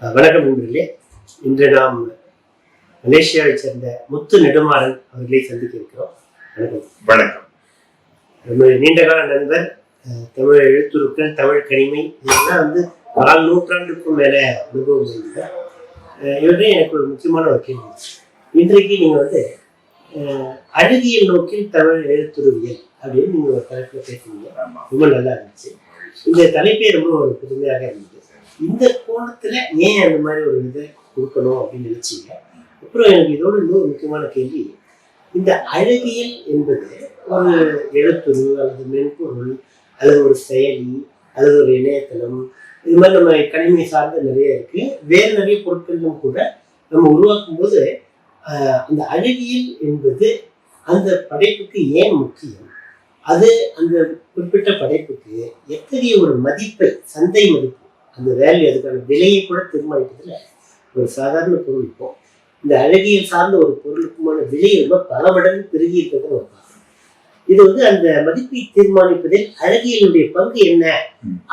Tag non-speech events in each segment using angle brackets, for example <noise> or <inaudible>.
வணக்கம் நண்பர்களே. இன்று நாம் மலேசியாவைச் சேர்ந்த முத்து நெடுமாறன் அவர்களை சந்திக்க இருக்கிறோம் வணக்கம். வணக்கம். நம்முடைய நீண்டகால நண்பர் தமிழ் எழுத்துருக்கள் தமிழ் கனிமை இதெல்லாம் வந்து கால் நூற்றாண்டுக்கும் மேல அனுபவம் இருந்தது. இவரே எனக்கு ஒரு முக்கியமான ஒரு கேள்வி. இன்றைக்கு நீங்க வந்து அழகியல் நோக்கில் தமிழ் எழுத்துருவியல் அப்படின்னு நீங்க ஒரு தலைப்புல பேசுனீங்க. ரொம்ப நல்லா இருந்துச்சு. இந்த தலைப்பே ரொம்ப ஒரு புதுமையாக இருந்தது. இந்த கோணத்துல ஏன் அந்த மாதிரி ஒரு இதை கொடுக்கணும் அப்படின்னு நினைச்சீங்க? அப்புறம் எனக்கு இதோட இன்னொரு முக்கியமான கேள்வி இந்த அழகியல் என்பது ஒரு எழுத்துரு அல்லது மென்பொருள் அல்லது ஒரு செயலி அல்லது ஒரு இணையதளம் இது மாதிரி நம்ம கணினி சார்ந்த நிறைய இருக்கு. வேறு நிறைய பொருட்களும் கூட நம்ம உருவாக்கும் போது அந்த அழகியல் என்பது அந்த படைப்புக்கு ஏன் முக்கியம்? அது அந்த குறிப்பிட்ட படைப்புக்கு எத்தகைய ஒரு மதிப்பை சந்தை மதிப்பு அந்த வேல்யூ அதுக்கான விலையை கூட தீர்மானிப்பதில் ஒரு சாதாரண பொருள் இப்போ இந்த அழகியல் சார்ந்த ஒரு பொருளுக்குமான விலை ரொம்ப பல மடங்கு பெருகி இருக்கிறத நம்ம இது வந்து அந்த மதிப்பை தீர்மானிப்பதில் அழகியலுடைய பங்கு என்ன.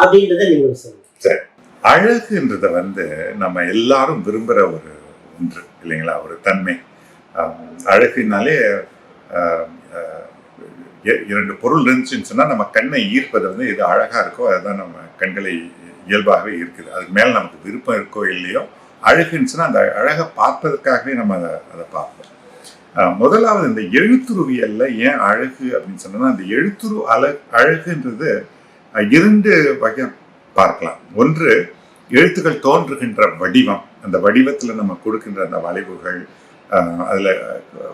அப்படின்றத நீங்க சொல்லுங்க. அழகுன்றத வந்து நம்ம எல்லாரும் விரும்புகிற ஒரு ஒன்று இல்லைங்களா? ஒரு தன்மை. அழகுனாலே இரண்டு பொருள் இருந்துச்சுன்னு சொன்னால் நம்ம கண்ணை ஈர்ப்பது வந்து எது அழகாக இருக்கோ அதுதான் நம்ம கண்களை இயல்பாகவே இருக்குது அதுக்கு மேலே நமக்கு விருப்பம் இருக்கோ இல்லையோ அழகுன்னு சொன்னால் அந்த அழகை பார்ப்பதற்காகவே நம்ம அதை அதை பார்ப்போம். முதலாவது இந்த எழுத்துருவியல்ல ஏன் அழகு அப்படின்னு சொன்னோம்னா அந்த எழுத்துரு அழ அழகுன்றது இரண்டு வகை பார்க்கலாம். ஒன்று எழுத்துக்கள் தோன்றுகின்ற வடிவம். அந்த வடிவத்தில் நம்ம கொடுக்கின்ற அந்த வளைவுகள் அதில்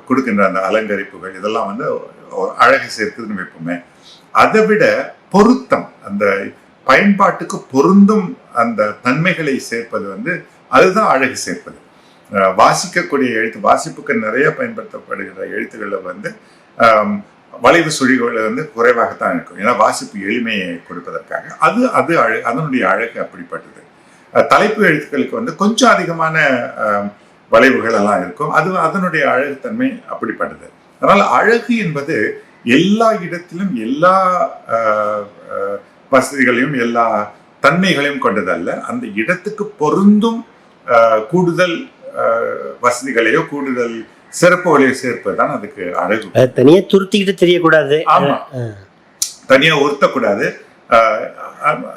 கொடுக்கின்ற அந்த அலங்கரிப்புகள் இதெல்லாம் வந்து அழகை சேர்க்குதுன்னு வைப்போமே. அதை விட பொருத்தம் அந்த பயன்பாட்டுக்கு பொருந்தும் அந்த தன்மைகளை சேர்ப்பது வந்து அதுதான் அழகு சேர்ப்பது. வாசிக்கக்கூடிய எழுத்து வாசிப்புக்கு நிறைய பயன்படுத்தப்படுகிற எழுத்துக்களில் வந்து வளைவு சுழிகள் வந்து குறைவாகத்தான் இருக்கும். ஏன்னா வாசிப்பு எளிமையை கொடுப்பதற்காக. அது அது அழ அதனுடைய அழகு அப்படிப்பட்டது. தலைப்பு எழுத்துக்களுக்கு வந்து கொஞ்சம் அதிகமான வளைவுகள் எல்லாம் இருக்கும். அது அதனுடைய அழகுத்தன்மை அப்படிப்பட்டது. அதனால் அழகு என்பது எல்லா இடத்திலும் எல்லா வசதிகளையும் எல்லா தன்மைகளையும் கொண்டதல்ல. அந்த இடத்துக்கு பொருந்தும் கூடுதல் வசதிகளையோ கூடுதல் சிறப்புகளையோ சேர்ப்பதுதான் அதுக்கு அழகு அது தனியா துருத்திக்கிட்டு தெரியக்கூடாது. ஆமா. தனியா உறுத்தக்கூடாது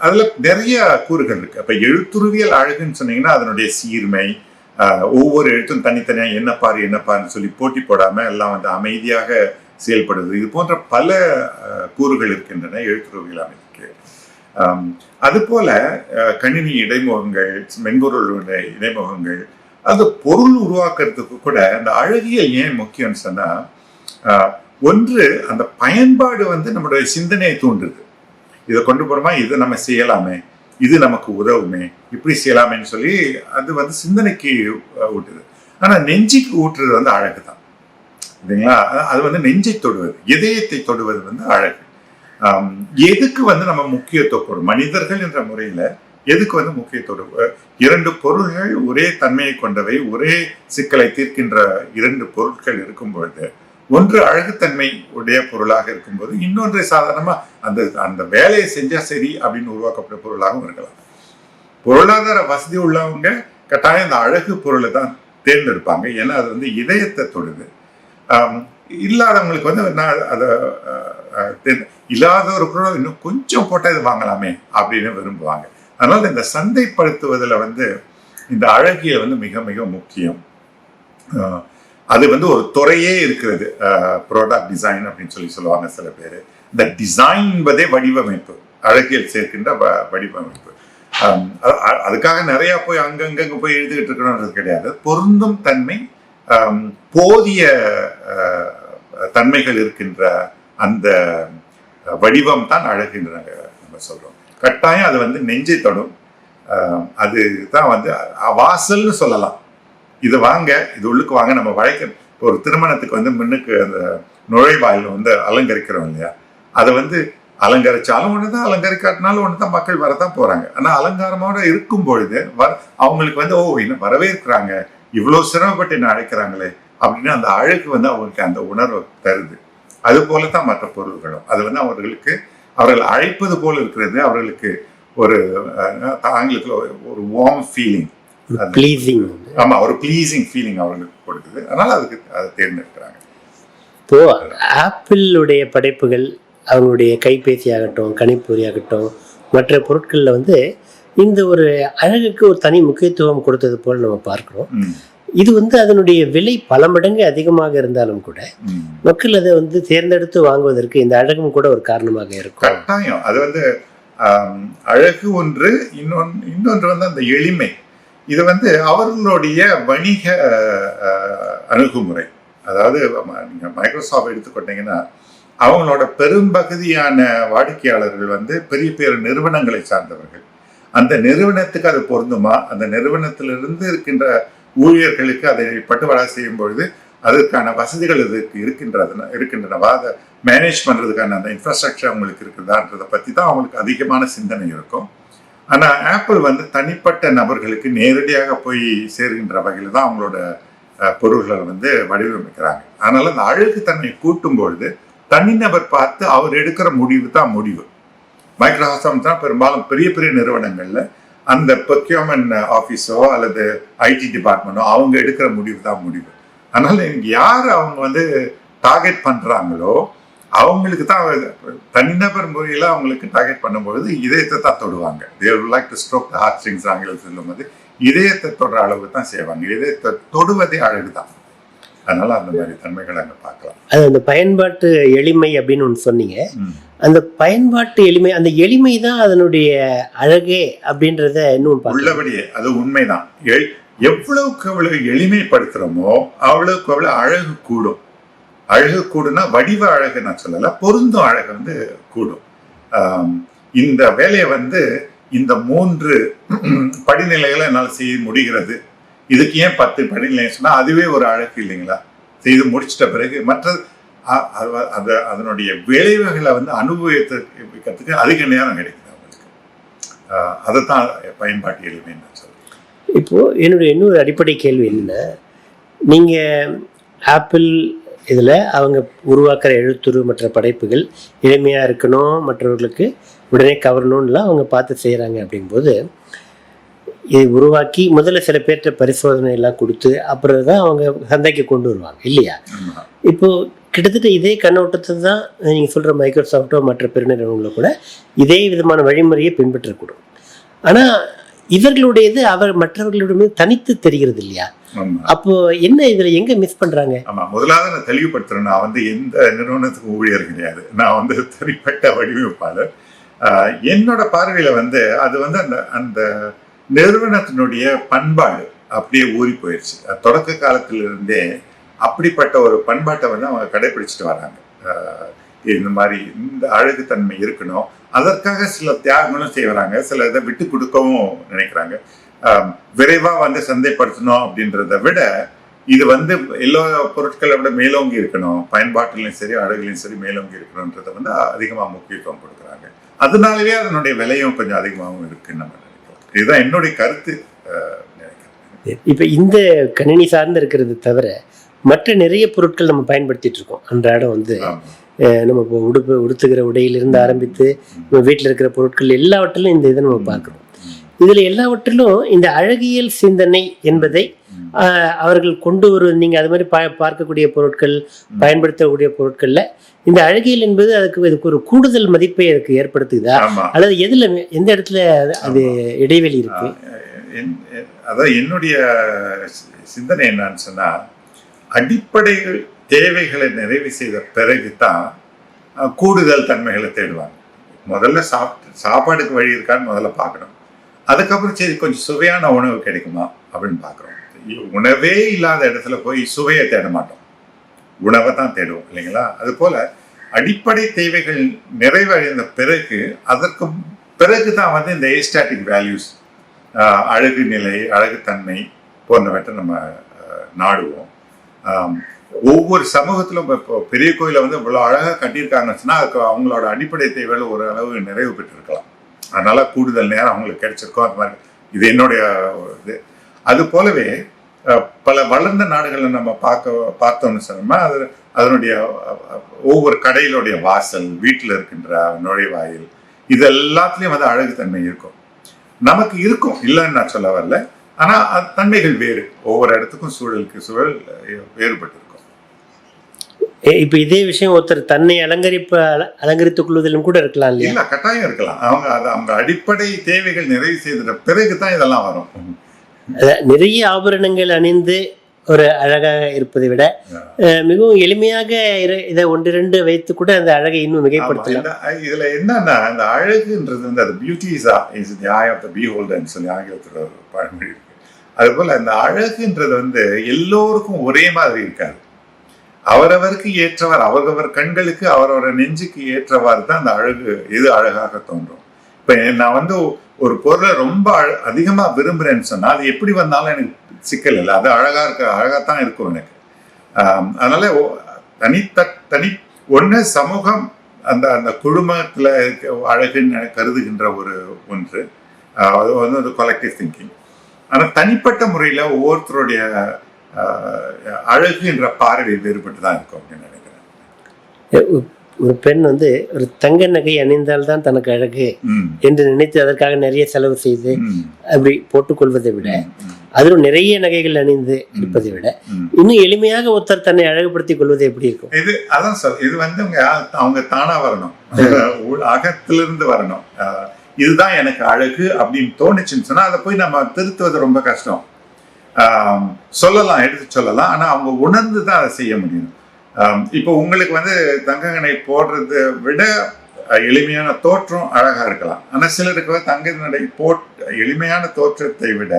அதுல நிறைய கூறுகள் இருக்கு. அப்ப எழுத்துருவியல் அழகுன்னு சொன்னீங்கன்னா அதனுடைய சீர்மை ஆஹ் ஒவ்வொரு எழுத்தும் தனித்தனியா என்ன பாரு என்ன பாருன்னு சொல்லி போட்டி போடாம எல்லாம் வந்து அமைதியாக செயல்படுது இது போன்ற பல கூறுகள் இருக்கின்றன எழுத்துருவியல் ஆம், அதுபோல கணினி இடைமுகங்கள் மென்பொருளுடைய இடைமுகங்கள் அது பொருள் உருவாக்குறதுக்கு கூட அந்த அழகியல் ஏன் முக்கியம்னு சொன்னா ஒன்று அந்த பயன்பாடு வந்து நம்மளுடைய சிந்தனையை தூண்டுது. இதை கொண்டு போறோமா? இதை நம்ம செய்யலாமே. இது நமக்கு உதவுமே. இப்படி செய்யலாமேன்னு சொல்லி அது வந்து சிந்தனைக்கு ஊட்டுது. ஆனா நெஞ்சுக்கு ஊட்டுறது வந்து அழகு தான் இல்லைங்களா? அது- வந்து நெஞ்சை தொடுவது இதயத்தை தொடுவது வந்து அழகு. எதுக்கு வந்து நம்ம முக்கியத்துவம் கொடுக்கும் மனிதர்கள் என்ற முறையில எதுக்கு வந்து முக்கியத்துவம் இரண்டு பொருள்கள் ஒரே தன்மையை கொண்டவை ஒரே சிக்கலை தீர்க்கின்ற இரண்டு பொருட்கள் இருக்கும் பொழுது ஒன்று அழகுத்தன்மை உடைய பொருளாக இருக்கும்போது இன்னொன்றை சாதாரணமா அந்த அந்த வேலையை செஞ்சா சரி அப்படின்னு உருவாக்கப்பட்ட பொருளாகவும் இருக்கலாம். பொருளாதார வசதி உள்ளவங்க கட்டாயம் அந்த அழகு பொருளை தான் தேர்ந்தெடுப்பாங்க. ஏன்னா அது வந்து இதயத்தை தொடுது. இல்லாதவங்களுக்கு வந்து நான் அதை அஹ், இல்லாத ஒரு இன்னும் கொஞ்சம் போட்டால் இது வாங்கலாமே அப்படின்னு விரும்புவாங்க. அதனால இந்த சந்தைப்படுத்துவதில் வந்து இந்த அழகிய வந்து மிக மிக முக்கியம். அது வந்து ஒரு துறையே இருக்கிறது. ப்ராடக்ட் டிசைன் அப்படின்னு சொல்லி சொல்லுவாங்க சில பேர். இந்த டிசைன் என்பதே வடிவமைப்பு. அழகியல் சேர்க்கின்ற வ- வடிவமைப்பு. அதுக்காக நிறைய போய் அங்கங்கங்க போய் எழுதிக்கிட்டு இருக்கணும்ன்றது கிடையாது. பொருந்தும் தன்மை போதிய தன்மைகள் இருக்கின்ற அந்த வடிவம் தான் அழகுன்ற நம்ம சொல்கிறோம் கட்டாயம் அது வந்து நெஞ்சை தொடும். அது தான் வந்து வாசல்னு சொல்லலாம். இது வாங்க இது உள்ளுக்கு வாங்க நம்ம வளைக்க ஒரு திருமணத்துக்கு வந்து முன்னுக்கு அந்த நுழைவாயில் வந்து அலங்கரிக்கிறோம் இல்லையா? அதை வந்து அலங்கரிச்சாலும் ஒன்று தான் அலங்கரிக்காட்டினாலும் ஒன்று தான் மக்கள் வரதான் போகிறாங்க ஆனால் அலங்காரமோடு இருக்கும் பொழுது வர அவங்களுக்கு வந்து ஓ இன்னும் வரவேற்கிறாங்க இவ்வளோ சிரமப்பட்டு என்ன அழைக்கிறாங்களே அப்படின்னு அந்த அழகு வந்து அவங்களுக்கு அந்த உணர்வை தருது. அது போல தான் மற்ற பொருள்களும். அது வந்து அவர்களுக்கு அவர்கள் அழைப்பது போல இருக்கிறது. அவர்களுக்கு ஒரு ஆங்கிலத்தில் ஒரு- வார்ம் ஃபீலிங் ப்ளீஸிங் ஆமா ஒரு ப்ளீசிங் ஃபீலிங் அவர்களுக்கு கொடுக்குது. அதனால அதுக்கு அதை தேர்ந்தெடுக்கிறாங்க. இப்போ ஆப்பிளுடைய படைப்புகள் அவங்களுடைய கைபேசி ஆகட்டும் கணிப்பொறி ஆகட்டும் மற்ற பொருட்களில் வந்து இந்த ஒரு அழகுக்கு ஒரு தனி முக்கியத்துவம் கொடுத்தது போல் நம்ம பார்க்கிறோம். இது வந்து அதனுடைய விலை பல மடங்கு அதிகமாக இருந்தாலும் கூட. மக்கள் அதை வந்து தேர்ந்தெடுத்து வாங்குவதற்கு இந்த அழகும் கூட ஒரு காரணமாக இருக்கும். கட்டாயம். அது வந்து அழகு ஒன்று இன்னொன்று இன்னொன்று வந்து அந்த எளிமை. இது வந்து அவர்களுடைய வணிக அணுகுமுறை. அதாவது ம- நீங்க மைக்ரோசாஃப்ட் எடுத்துக்கொண்டீங்கன்னா அவங்களோட பெரும்பகுதியான வாடிக்கையாளர்கள் வந்து பெரிய பெரிய நிறுவனங்களை சார்ந்தவர்கள். அந்த நிறுவனத்துக்கு அது பொருந்துமா? அந்த நிறுவனத்திலிருந்து இருக்கின்ற ஊழியர்களுக்கு அதை பட்டுவாடா செய்யும் பொழுது அதற்கான வசதிகள் இதுக்கு இருக்கின்றதுனா இருக்கின்றனவா அதை மேனேஜ் பண்ணுறதுக்கான அந்த இன்ஃப்ராஸ்ட்ரக்சர் அவங்களுக்கு இருக்குதான்றதை பற்றி தான் அவங்களுக்கு அதிகமான சிந்தனை இருக்கும். ஆனால் ஆப்பிள் வந்து தனிப்பட்ட நபர்களுக்கு நேரடியாக போய் சேர்கின்ற வகையில் தான் அவங்களோட பொருள்களை வந்து வடிவமைக்கிறாங்க. அதனால் அந்த அழகு தன்மை கூட்டும் பொழுது தனிநபர் பார்த்து அவர் எடுக்கிற முடிவு தான் முடிவு. மைக்ரோசாஃப்ட் தான் பெரும்பாலும் பெரிய பெரிய நிறுவனங்களில் அந்த பெர்க்யூமெண்ட் ஆஃபீஸோ அல்லது ஐடி டிபார்ட்மெண்ட்டோ அவங்க எடுக்கிற முடிவு தான் முடிவு. அதனால எனக்கு யார் அவங்க வந்து டார்கெட் பண்ணுறாங்களோ அவங்களுக்கு தான் தனிநபர் முறையில் அவங்களுக்கு டார்கெட் பண்ணும்பொழுது இதயத்தை தான் தொடுவாங்க. They're like to stroke heart strings ஆங்கிலத்தில் சொல்லும்போது இதயத்தை தொடுற அளவுக்கு தான் செய்வாங்க. இதயத்தை தொடுவதே அழகு தான் அதனால அந்த மாதிரி தன்மைகளை அங்கே பார்க்கலாம். அது அந்த பயன்பாட்டு எளிமை அப்படின்னு ஒன்று சொன்னீங்க. அந்த பயன்பாட்டு எளிமை அந்த எளிமை தான் அதனுடைய அழகே அப்படின்றத இன்னும் உள்ளபடியே அது உண்மைதான். எவ்வளவுக்கு எவ்வளவு எளிமைப்படுத்துறோமோ அவ்வளவுக்கு அவ்வளவு அழகு கூடும். அழகு கூடுனா வடிவ அழகு நான் சொல்லல பொருந்தும் அழகு வந்து கூடும். இந்த வேலையை வந்து இந்த மூன்று படிநிலைகளை என்னால் செய்ய முடிகிறது. இதுக்கு ஏன் பத்து படிநிலை சொன்னால் அதுவே ஒரு அழகு இல்லைங்களா? செய்து முடிச்சிட்ட பிறகு மற்ற அ- அது- அதனுடைய விளைவுகளை வந்து அனுபவிக்கிறதுக்கு அதிக நேரம் கிடைக்குது அவங்களுக்கு. அதை அதைத்தான் பயன்பாட்டு எளிமை நான் என்னுடைய இன்னொரு அடிப்படை கேள்வி என்னன்னா நீங்கள் ஆப்பிள் இதில் அவங்க உருவாக்குற எழுத்துரு மற்ற படைப்புகள் எளிமையாக இருக்கணும் மற்றவர்களுக்கு உடனே கவரணும்லாம் அவங்க பார்த்து செய்கிறாங்க அப்படிங்கும்போது இது உருவாக்கி முதல்ல சில பேர்கிட்ட பரிசோதனை எல்லாம் கொடுத்து அப்புறம் தான் அவங்க சந்தைக்கு கொண்டு வருவாங்க இல்லையா. இப்போ கிட்டத்தட்ட இதே கண்ணோட்டத்தை தான் நீங்கள் சொல்கிற மைக்ரோசாஃப்ட்டோ மற்ற பெருநிறுவனங்களோ கூட இதே விதமான வழிமுறையை பின்பற்றக்கூடும். ஆனால் இவர்களுடையது அவர் மற்றவர்களுடைய தனித்து தெரிகிறது இல்லையா? அப்போ என்ன இதில் எங்கே மிஸ் பண்ணுறாங்க ஆமா முதலாவது நான் தெளிவுபடுத்துறேன். நான் வந்து எந்த நிறுவனத்துக்கும் ஊழியர் கிடையாது. நான் வந்து தனிப்பட்ட வடிவமைப்பாளர். என்னோட பார்வையில வந்து அது வந்து அந்த அந்த நிறுவனத்தினுடைய பண்பாடு அப்படியே ஊறி போயிடுச்சு தொடக்க காலத்திலிருந்தே அப்படிப்பட்ட ஒரு பண்பாட்டை வந்து அவங்க கடைபிடிச்சிட்டு வராங்க. இந்த மாதிரி இந்த அழகுத்தன்மை இருக்கணும். அதற்காக சில தியாகங்களும் செய்வாங்க சில இதை விட்டு கொடுக்கவும் நினைக்கிறாங்க. விரைவாக வந்து சந்தைப்படுத்தணும் அப்படின்றத விட இது வந்து எல்லா பொருட்களை விட மேலோங்கி இருக்கணும். பயன்பாட்டிலையும் சரி அழகுலையும் சரி மேலோங்கி இருக்கணுன்றதை வந்து அதிகமாக முக்கியத்துவம் கொடுக்குறாங்க. அதனாலவே அதனுடைய விலையும் கொஞ்சம் அதிகமாகவும் இருக்குன்னு நம்ம இதுதான் என்னுடைய கருத்து இப்போ இந்த கணினி சார்ந்து இருக்கிறது தவிர மற்ற நிறைய பொருட்கள் நம்ம பயன்படுத்திட்டு இருக்கோம். அன்றாடம் வந்து நம்ம இப்போ உடுப்பு உடுத்துகிற உடையிலிருந்து ஆரம்பித்து நம்ம வீட்டில் இருக்கிற பொருட்கள் எல்லாவற்றிலும் இந்த இதை நம்ம பார்க்குறோம். இதில் எல்லாவற்றிலும் இந்த அழகியல் சிந்தனை என்பதை அவர்கள் கொண்டு வரும் நீங்கள் அது மாதிரி பா பார்க்கக்கூடிய பொருட்கள் பயன்படுத்தக்கூடிய பொருட்களில் இந்த அழகியல் என்பது அதுக்கு இதுக்கு ஒரு கூடுதல் மதிப்பை அதுக்கு ஏற்படுத்துதா? அல்லது எதில் எந்த இடத்துல அது- இடைவெளி இருக்கு? அதான் என்னுடைய சிந்தனை என்னன்னு சொன்னா அடிப்படை தேவைகளை நிறைவு செய்த பிறகு தான் கூடுதல் தன்மைகளை தேடுவாங்க. முதல்ல சாப்பிட்டு சாப்பாடுக்கு வழி இருக்கான்னு முதல்ல பார்க்கணும். அதுக்கப்புறம் சரி கொஞ்சம் சுவையான உணவு கிடைக்குமா அப்படின்னு பார்க்குறோம். உணவே இல்லாத இடத்துல போய் சுவையை தேட மாட்டோம். உணவை தான் தேடுவோம் இல்லைங்களா? அது போல அடிப்படை தேவைகள் நிறைவடைந்த பிறகு அதற்கு பிறகு தான் வந்து இந்த ஏஸ்டாட்டிக் வேல்யூஸ் அழகு நிலை அழகுத்தன்மை போன்றவற்றை நம்ம நாடுவோம். ஒவ்வொரு சமூகத்திலும் இப்போ பெரிய கோயிலை வந்து இவ்வளோ அழகாக கட்டியிருக்காங்கன்னு சொன்னால் அதுக்கு அவங்களோட அடிப்படை தேவைகள் ஒரு அளவு நிறைவு பெற்றிருக்கலாம். அதனால் கூடுதல் நேரம் அவங்களுக்கு கிடைச்சிருக்கோம். அந்த மாதிரி இது என்னுடைய இது. அது போலவே பல வளர்ந்த நாடுகளில் நம்ம பார்க்க பார்த்தோம்னு சொன்னோம்னா அது அதனுடைய ஒவ்வொரு கடையிலுடைய வாசல் வீட்டில் இருக்கின்ற நுழைவாயில் இது எல்லாத்துலேயும் வந்து அழகு தன்மை இருக்கும். நமக்கு இருக்கும். இல்லைன்னு நான் சொல்ல வரல. ஆனால் அது தன்மைகள் வேறு. ஒவ்வொரு இடத்துக்கும் சூழலுக்கு சூழல் வேறுபட்டு இப்ப இதே விஷயம் ஒருத்தர் தன்னை அலங்கரிப்ப அல- அலங்கரித்துக் கொள்வதிலும் கூட இருக்கலாம் இல்லையா? இல்ல கட்டாயம் இருக்கலாம். அவங்க அது அவங்க அடிப்படை தேவைகள் நிறைவு செய்த பிறகு தான் இதெல்லாம் வரும். நிறைய ஆபரணங்கள் அணிந்து ஒரு அழகாக இருப்பதை விட மிகவும் எளிமையாக இதை ஒன்றிரண்டு வைத்து கூட அந்த அழகை இன்னும் மிகைப்படுத்தலாம். இதுல என்னன்னா அந்த அழகுன்றது வந்து அது beauty is is the eye of the பீஹோல்டர்னு சொல்லி ஆங்கிலத்தில் பழமொழி இருக்கு. அது போல அந்த அழகுன்றது வந்து எல்லோருக்கும் ஒரே மாதிரி இருக்காது. அவரவருக்கு ஏற்றவாறு அவரவர் கண்களுக்கு அவரவர் நெஞ்சுக்கு ஏற்றவாறு தான் அந்த அழகு எது அழகாக தோன்றும். இப்போ நான் வந்து ஒரு பொருளை ரொம்ப அழ- அதிகமாக விரும்புகிறேன்னு சொன்னால் அது எப்படி வந்தாலும் எனக்கு சிக்கல் இல்லை. அது அழகாக இருக்க அழகாக தான் இருக்கும் எனக்கு. அதனால தனித்த தனி ஒன்று சமூகம் அந்த அந்த குடும்பத்தில் இருக்க அழகுன்னு கருதுகின்ற ஒரு ஒன்று. அது வந்து ஒரு கொலெக்டிவ் திங்கிங் ஆனால் தனிப்பட்ட முறையில் ஒவ்வொருத்தருடைய அழகு என்ற பார்வை வேறுபட்டு தான் இருக்கும் அப்படின்னு நினைக்கிறேன். ஒரு பெண் வந்து ஒரு தங்க நகை அணிந்தால்தான் தனக்கு அழகு என்று நினைத்து அதற்காக நிறைய செலவு செய்து அப்படி போட்டுக்கொள்வதை விட அதிலும் நிறைய நகைகள் அணிந்து இருப்பதை விட. இன்னும் எளிமையாக ஒருத்தர் தன்னை அழகுபடுத்திக் கொள்வது எப்படி இருக்கும்? இது அதான் சொல் இது வந்து அவங்க அவங்க தானா வரணும். <laughs> அகத்திலிருந்து வரணும். இதுதான் எனக்கு அழகு அப்படின்னு தோணுச்சுன்னு சொன்னா அதை போய் நம்ம திருத்துவது ரொம்ப கஷ்டம். சொல்லலாம் எடுத்து சொல்லலாம். ஆனால் அவங்க உணர்ந்து தான் அதை செய்ய முடியும். இப்போ உங்களுக்கு வந்து தங்கங்கனை போடுறதை விட எளிமையான தோற்றம் அழகாக இருக்கலாம். ஆனால் சிலருக்கு வந்து தங்க நடை போட் எளிமையான தோற்றத்தை விட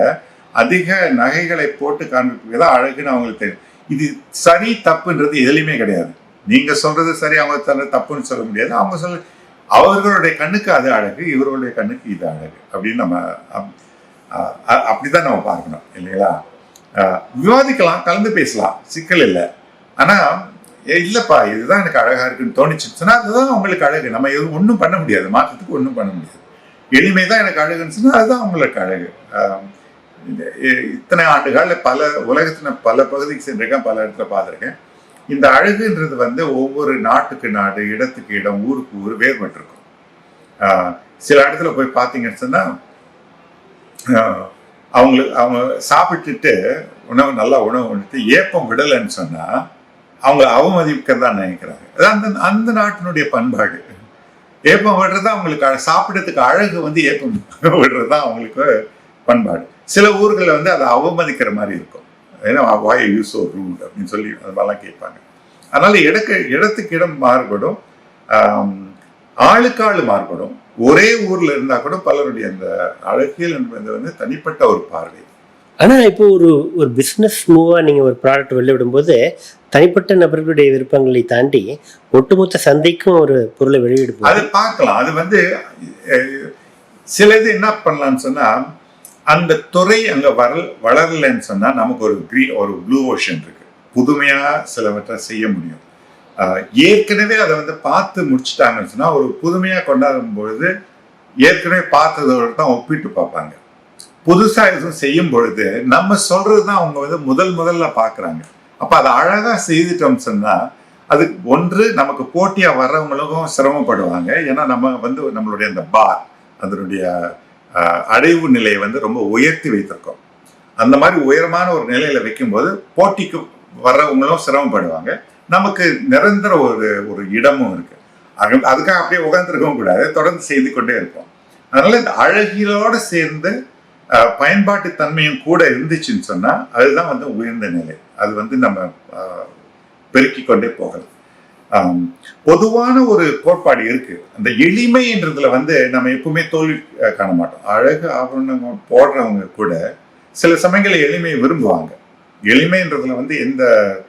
அதிக நகைகளை போட்டு காண்பிப்பதா அழகுன்னு அவங்களுக்கு தெரியும். இது சரி தப்புன்றது எதுலையுமே கிடையாது. நீங்கள் சொல்றது சரி அவங்க சொல்றது தப்புன்னு சொல்ல முடியாது. அவங்க சொல்ல அவர்களுடைய கண்ணுக்கு அது அழகு இவர்களுடைய கண்ணுக்கு இது அழகு அப்படின்னு நம்ம அப்படிதான் நம்ம பார்க்கணும் இல்லைங்களா? விவாதிக்கலாம் கலந்து பேசலாம் சிக்கல் இல்லை. ஆனால் ஏ, இதுதான் எனக்கு அழகாக இருக்குன்னு தோணிச்சுன்னா அதுதான் அவங்களுக்கு அழகு. நம்ம எதுவும் ஒன்றும் பண்ண முடியாது மாற்றத்துக்கு ஒன்றும் பண்ண முடியாது. எளிமை தான் எனக்கு அழகுன்னு சொன்னால் அதுதான் அவங்களுக்கு அழகு. இந்த- இ- இத்தனை ஆண்டுகளில் பல உலகத்தில் பல பகுதிக்கு சென்றிருக்கேன் பல இடத்துல பார்த்துருக்கேன். இந்த அழகுன்றது வந்து ஒவ்வொரு நாட்டுக்கு நாடு இடத்துக்கு இடம் ஊருக்கு ஊர் வேறுபட்டிருக்கும். சில இடத்துல போய் பார்த்தீங்கன்னு சொன்னால் அவங்களுக்கு அவங்க சாப்பிட்டுட்டு உணவு நல்லா உணவு உண்டுட்டு ஏப்பம் விடலைன்னு சொன்னால் அவங்க அவமதிக்கிறதா நினைக்கிறாங்க. அது அந்த அந்த நாட்டினுடைய பண்பாடு. ஏப்பம் விடுறது அவங்களுக்கு சாப்பிட்றதுக்கு சாப்பிடறதுக்கு அழகு வந்து ஏப்பம் விடுறது தான் அவங்களுக்கு பண்பாடு. சில ஊர்களில் வந்து அதை அவமதிக்கிற மாதிரி இருக்கும். ஏன்னா வாய் யூஸ் ஓ ரூல் அப்படின்னு சொல்லி அது மாதிரிலாம் கேட்பாங்க. அதனால இடக்கு இடத்துக்கு இடம் மாறுபடும். ஆளுக்கு ஆளு மாறுபடும். ஒரே ஊர்ல இருந்தா கூட பலருடைய அந்த அழகியல் என்பது வந்து தனிப்பட்ட ஒரு பார்வை. ஆனா இப்போ ஒரு ஒரு பிசினஸ் மூவா நீங்க ஒரு ப்ராடக்ட் வெளில விடும்போது தனிப்பட்ட நபர்களுடைய விருப்பங்களை தாண்டி ஒட்டுமொத்த சந்தைக்கும் ஒரு பொருளை வெளியிடும் அது பார்க்கலாம். அது வந்து அஹ், சில இது என்ன பண்ணலாம்னு சொன்னா அந்த துறை அங்க வர வளரலைன்னு சொன்னா நமக்கு ஒரு க்ரீ ஒரு ப்ளூ ஓஷன் இருக்கு. புதுமையா சிலவற்றை செய்ய முடியும். ஏற்கனவே அதை வந்து பார்த்து முடிச்சிட்டாங்கன்னு சொன்னால் ஒரு புதுமையாக கொண்டாடும் பொழுது ஏற்கனவே பார்த்ததோட தான் ஒப்பிட்டு பார்ப்பாங்க. புதுசாக எதுவும் செய்யும் பொழுது நம்ம சொல்றது தான் அவங்க வந்து முதல் முதல்ல பார்க்குறாங்க. அப்போ அதை அழகாக செய்துட்டோம் சொன்னால் அது ஒன்று நமக்கு போட்டியாக வர்றவங்களுக்கும் சிரமப்படுவாங்க. ஏன்னா நம்ம வந்து நம்மளுடைய அந்த பார் அதனுடைய அடைவு நிலையை வந்து ரொம்ப உயர்த்தி வைத்திருக்கோம். அந்த மாதிரி உயரமான ஒரு நிலையில வைக்கும்போது போட்டிக்கு வர்றவங்களும் சிரமப்படுவாங்க. நமக்கு நிரந்தர ஒரு ஒரு இடமும் இருக்கு. அதுக்காக அப்படியே உட்காந்துருக்கவும் கூடாது. தொடர்ந்து செய்து கொண்டே இருப்போம். அதனால இந்த அழகியலோடு சேர்ந்து பயன்பாட்டு தன்மையும் கூட இருந்துச்சுன்னு சொன்னா அதுதான் வந்து உயர்ந்த நிலை. அது வந்து நம்ம பெருக்கிக் கொண்டே போகலாம். பொதுவான ஒரு கோட்பாடு இருக்கு. அந்த எளிமைன்றதுல வந்து நம்ம எப்பவுமே தோல்வி காண மாட்டோம். அழகு ஆபரணங்கள் போடுறவங்க கூட சில சமயங்களில் எளிமையை விரும்புவாங்க. எளிமைன்றதுல வந்து எந்த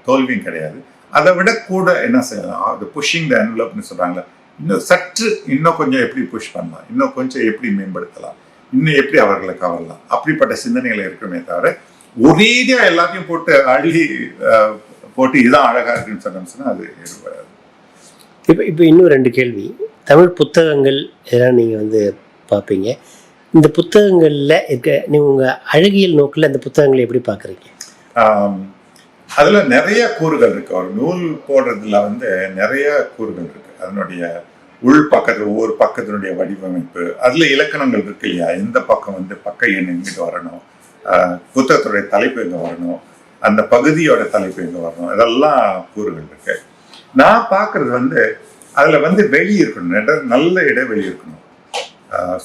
தோல்வியும் கிடையாது. அதை விட கூட என்ன செய்யலாம் அது புஷிங் த என்வலப்னு சொல்றாங்களே இன்னும் சற்று இன்னும் கொஞ்சம் எப்படி புஷ் பண்ணலாம்? இன்னும் கொஞ்சம் எப்படி மேம்படுத்தலாம்? இன்னும் எப்படி அவர்களை கவரலாம்? அப்படிப்பட்ட சிந்தனைகள் இருக்குமே தவிர ஒரேடியா எல்லாத்தையும் போட்டு அள்ளி அஹ், போட்டு இதுதான் அழகா இருக்குன்னு சொன்னோம்னா அது வராது இப்போ இப்போ இன்னும் ரெண்டு கேள்வி. தமிழ் புத்தகங்கள் இதெல்லாம் நீங்கள் வந்து பார்ப்பீங்க. இந்த புத்தகங்களில் இருக்க நீங்கள் உங்கள் அழகியல் நோக்கில் அந்த புத்தகங்களை எப்படி பார்க்குறீங்க? அதில் நிறைய கூறுகள் இருக்கு. ஒரு நூல் போடுறதுல வந்து நிறைய கூறுகள் இருக்கு. அதனுடைய உள் பக்கத்தில் ஒவ்வொரு பக்கத்தினுடைய வடிவமைப்பு அதில் இலக்கணங்கள் இருக்கு இல்லையா? எந்த பக்கம் வந்து பக்க எண் எங்கிட்டு வரணும்? புத்தகத்துடைய தலைப்பு எங்கே வரணும்? அந்த பகுதியோட தலைப்பு எங்கே வரணும்? இதெல்லாம் கூறுகள் இருக்கு. நான் பார்க்கறது வந்து அதில் வந்து வெளி இருக்கணும். நல்ல இடைவெளி இருக்கணும்.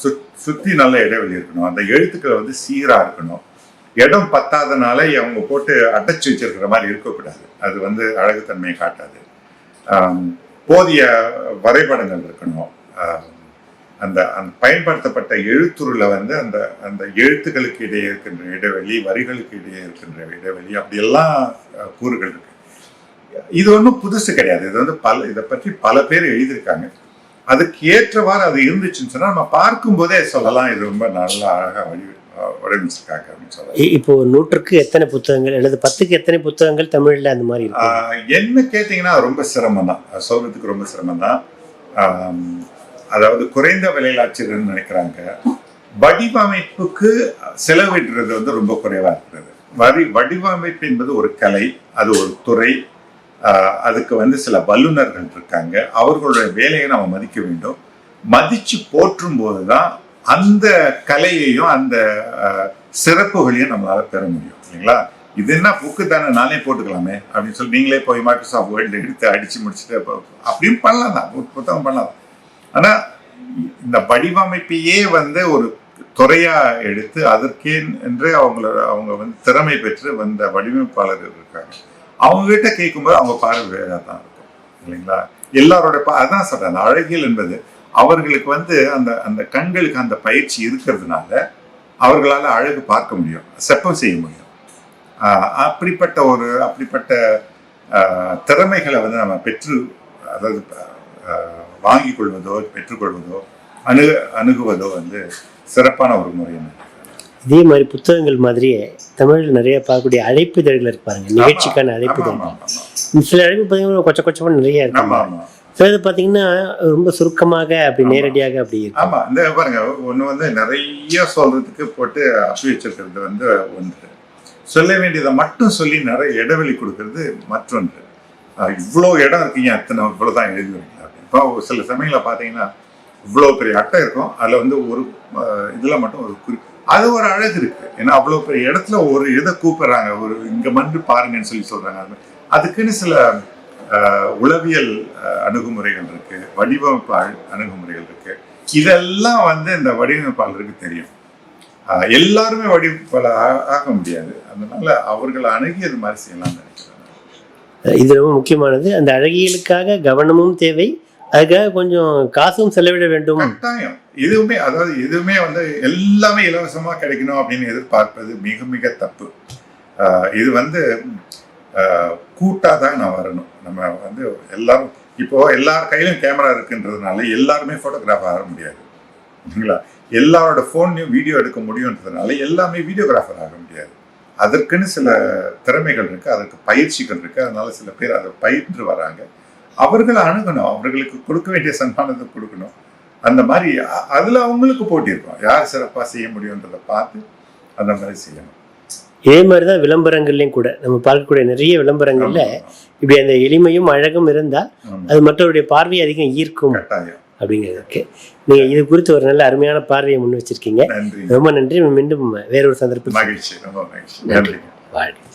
சுத்- சுத்தி நல்ல இடைவெளி இருக்கணும். அந்த எழுத்துக்கள் வந்து சீராக இருக்கணும். இடம் பத்தாதனால அவங்க போட்டு அடைச்சி வச்சிருக்கிற மாதிரி இருக்கக்கூடாது. அது வந்து அழகுத்தன்மையை காட்டாது. போதிய வரைபடங்கள் இருக்கணும். அந்த அந்த பயன்படுத்தப்பட்ட எழுத்துருல வந்து அந்த அந்த எழுத்துக்களுக்கு இடையே இருக்கின்ற இடைவெளி வரிகளுக்கு இடையே இருக்கின்ற இடைவெளி அப்படியெல்லாம் கூறுகள் இருக்கு. இது ஒன்றும் புதுசு கிடையாது. இது வந்து பல இதை பற்றி பல பேர் எழுதியிருக்காங்க. அதுக்கு ஏற்றவாறு அது இருந்துச்சுன்னு சொன்னால் நம்ம பார்க்கும் போதே சொல்லலாம். இது ரொம்ப நல்லா அழகாக வழி வடிவமைச்சிருக்காங்க அப்படின்னு சொல்லலாம் இப்போ நூற்றுக்கு எத்தனை புத்தகங்கள் அல்லது பத்துக்கு எத்தனை புத்தகங்கள் தமிழில் அந்த மாதிரி என்ன கேட்டிங்கன்னா ரொம்ப சிரமம் தான் சொல்றதுக்கு ரொம்ப சிரமம் தான் அதாவது குறைந்த விலையில் ஆட்சியர்னு நினைக்கிறாங்க. வடிவமைப்புக்கு செலவிடுறது வந்து ரொம்ப குறைவா இருக்கிறது. வரி வடிவமைப்பு என்பது ஒரு கலை அது ஒரு துறை அதுக்கு வந்து சில வல்லுநர்கள் இருக்காங்க. அவர்களுடைய வேலையை நம்ம மதிக்க வேண்டும். மதிச்சு போற்றும் போதுதான் அந்த கலையையும் அந்த சிறப்புகளையும் நம்மளால பெற முடியும். இல்லைங்களா? இது என்ன புக்கு தானே நானே போட்டுக்கலாமே அப்படின்னு சொல்லி நீங்களே போய் மைக்ரோசாஃப்ட் வேர்டில் எடுத்து அடிச்சு முடிச்சுட்டு அப்படியும் பண்ணலாம் தான் ஒரு புத்தகம் பண்ணலாம் ஆனா இந்த வடிவமைப்பையே வந்து ஒரு துறையா எடுத்து அதற்கே என்று அவங்கள அவங்க வந்து திறமை பெற்று வந்த வடிவமைப்பாளர்கள் இருக்காங்க. அவங்க கிட்ட கேட்கும்போது அவங்க பார்வை வேற தான் இருக்கும். இல்லைங்களா? எல்லாரோட பா அதான் சொல்றேன் அந்த அழகியல் என்பது அவர்களுக்கு வந்து அந்த அந்த கண்களுக்கு அந்த பயிற்சி இருக்கிறதுனால அவர்களால் அழகு பார்க்க முடியும் செப்பம் செய்ய முடியும். அப்படிப்பட்ட ஒரு அப்படிப்பட்ட திறமைகளை வந்து நம்ம பெற்று அதாவது ஆஹ் வாங்கிக் கொள்வதோ பெற்றுக்கொள்வதோ அணு அணுகுவதோ வந்து சிறப்பான ஒரு முறை இதே மாதிரி புத்தகங்கள் மாதிரியே தமிழில் நிறைய பார்க்கக்கூடிய அழைப்பு இதழ்கள் இருப்பாருங்க நிகழ்ச்சிக்கான அழைப்பு ஆமா, இதழ்கள் ஆமா, ஆமா. சில அழைப்பு பார்த்தீங்கன்னா கொச்ச கொச்சமாக நிறைய இருக்கு. சிலது பார்த்தீங்கன்னா ரொம்ப சுருக்கமாக அப்படி. நேரடியாக அப்படி இருக்கும் ஆமா இந்த பாருங்க ஒண்ணு வந்து நிறைய சொல்றதுக்கு போட்டு அப்பி வச்சிருக்கிறது வந்து ஒன்று சொல்ல வேண்டியதை மட்டும் சொல்லி நிறைய இடைவெளி கொடுக்கறது மற்றொன்று இவ்வளோ இடம் இருக்கீங்க அத்தனை இவ்வளோதான் எழுதி வைக்கலாம். இப்போ சில சமயங்களில் பார்த்தீங்கன்னா இவ்வளோ பெரிய அட்டை இருக்கும் அதில் வந்து ஒரு இதுல மட்டும் ஒரு குறி அது ஒரு அழகு இருக்கு ஏன்னா அவ்வளோ பெரிய இடத்துல ஒரு இதை கூப்பிடுறாங்க ஒரு இங்க மன்று பாருங்கன்னு சொல்லி மாதிரி. அதுக்குன்னு சில உளவியல் அணுகுமுறைகள் இருக்கு வடிவமைப்பு அணுகுமுறைகள் இருக்கு. இதெல்லாம் வந்து இந்த வடிவமைப்பாளருக்கு தெரியும். எல்லாருமே வடிவமைப்பாளர் ஆக முடியாது. அதனால அவர்களை அணுகியது மாதிரி செய்யலாம்னு நினைக்கிறேன். இது ரொம்ப முக்கியமானது. அந்த அழகியலுக்காக கவனமும் தேவை. அதுக்காக கொஞ்சம் காசும் செலவிட வேண்டும். கட்டாயம். இதுவுமே அதாவது இதுவுமே வந்து எல்லாமே இலவசமா கிடைக்கணும் அப்படின்னு எதிர்பார்ப்பது மிக மிக தப்பு. இது வந்து கூட்டாக தான் நான் வரணும். நம்ம வந்து எல்லாரும் இப்போ எல்லார் கையிலும் கேமரா இருக்குன்றதுனால எல்லாருமே ஃபோட்டோகிராஃப் ஆக முடியாது. இல்லைங்களா? எல்லாரோட ஃபோன்லையும் வீடியோ எடுக்க முடியுன்றதுனால எல்லாமே வீடியோகிராஃபர் ஆக முடியாது. அதற்குன்னு சில திறமைகள் இருக்குது அதற்கு பயிற்சிகள் இருக்குது அதனால சில பேர் அதை பயின்று வராங்க. அவர்களை அணுகணும் அவர்களுக்கு கொடுக்க வேண்டிய சன்மானத்தை கொடுக்கணும். அந்த மாதிரி அதில் அவங்களுக்கு போட்டி இருக்கும். யார் சிறப்பாக செய்ய முடியுன்றதை பார்த்து அந்த மாதிரி செய்யணும். இதே மாதிரி தான் விளம்பரங்கள்லையும் கூட நம்ம பார்க்கக்கூடிய நிறைய விளம்பரங்கள்ல இப்படி அந்த எளிமையும் அழகும் இருந்தால். அது மற்றவருடைய பார்வையை அதிகம் ஈர்க்கும் அப்படிங்கிறதுக்கு நீங்க இது குறித்து ஒரு நல்ல அருமையான பார்வையை முன் வச்சிருக்கீங்க. ரொம்ப நன்றி. மீண்டும் வேறொரு சந்தர்ப்பத்தில் மகிழ்ச்சி. ரொம்ப மகிழ்ச்சி. நன்றி. வாழ்க.